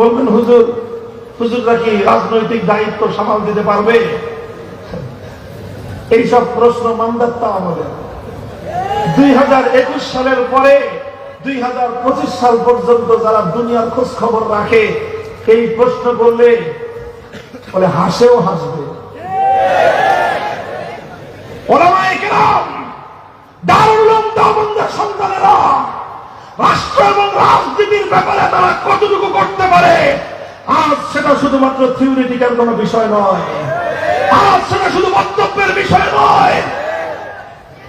বলবেন, হুজুর, হুজুররা কি রাজনৈতিক দায়িত্ব সামাল দিতে পারবে? এইসব প্রশ্ন মান্দাত্তা আমাদের দুই হাজার একুশ সালের পরে, দুই হাজার পঁচিশ সাল পর্যন্ত যারা দুনিয়ার খোঁজ খবর রাখে, এই প্রশ্ন করলে, বলে, হাসেও হাসবে। সন্তানেরা, রাষ্ট্র এবং রাজনীতির ব্যাপারে তারা কতটুকু করতে পারে? আজ সেটা শুধুমাত্র থিওরিটিক্যাল কোনো বিষয় নয়। আজ সেটা শুধু বক্তব্যের বিষয় নয়।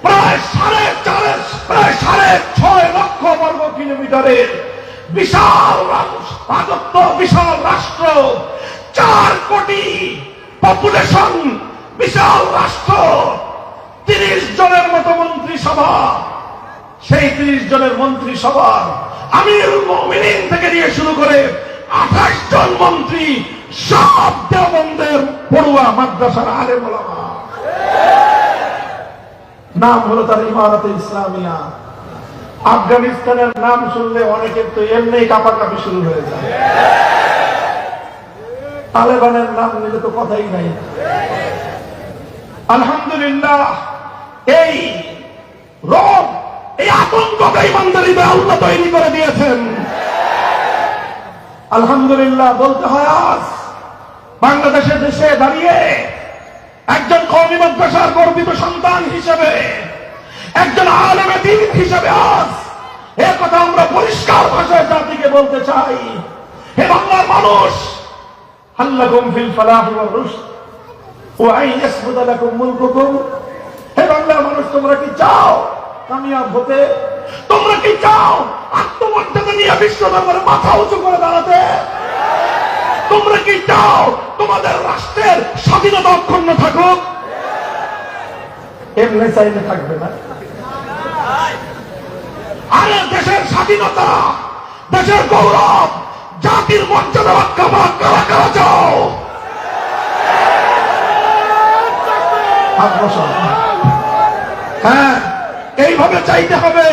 প্রায় সাড়ে চার, প্রায় সাড়ে ছয় লক্ষ বর্গ কিলোমিটারের বিশাল রাজত্ব, বিশাল রাষ্ট্র, চার কোটি পপুলেশন বিশাল রাষ্ট্র, তিরিশ জনের মতো মন্ত্রিসভা, সেই তিরিশ জনের মন্ত্রিসভার আমির মমিনিন থেকে নিয়ে শুরু করে আঠাশ জন মন্ত্রী সব দেওবন্দের পড়ুয়া মাদ্রাসার আলে নাম হলো তার ইসলামিয়া। আফগানিস্তানের নাম শুনলে অনেকের তো এমনি কাপাকাপি শুরু হয়ে যায়। তালেবানের নাম নিলে তো কথাই নাই। আলহামদুলিল্লাহ, এই রোগ এই আতঙ্ককে ইমানদারি আল্লাহ তৈরি করে দিয়েছেন। আলহামদুলিল্লাহ, বলতে হয় আজ বাংলাদেশের দেশে দাঁড়িয়ে একজন কৌমি মাদ্রাসার গর্বিত সন্তান হিসেবে, একজন আলেমে দিন হিসেবে আজ এ কথা আমরা পরিষ্কার ভাষায় জাতিকে বলতে চাই। হে বাংলার মানুষ হাল্লাকুম ফিল রুশদ ও আই ইয়াসবুদ লাকুম মুলকুকুম। হে বাংলার মানুষ, তোমরা কি চাও কামিয়াব হতে। তোমরা কি চাও? আত্মমর্যাদা নিয়ে বিশ্ব দরবারে মাথা উঁচু করে দাঁড়াতে? তোমরা কি চাও? তোমাদের রাষ্ট্রের স্বাধীনতা অক্ষুণ্ণ থাকুক? এমনি চাইলে থাকবে না। আরে দেশের স্বাধীনতা, দেশের গৌরব, জাতির মর্যাদা রক্ষা করা, কারা কারা চাও। হ্যাঁ। এইভাবে চাইতে হবে।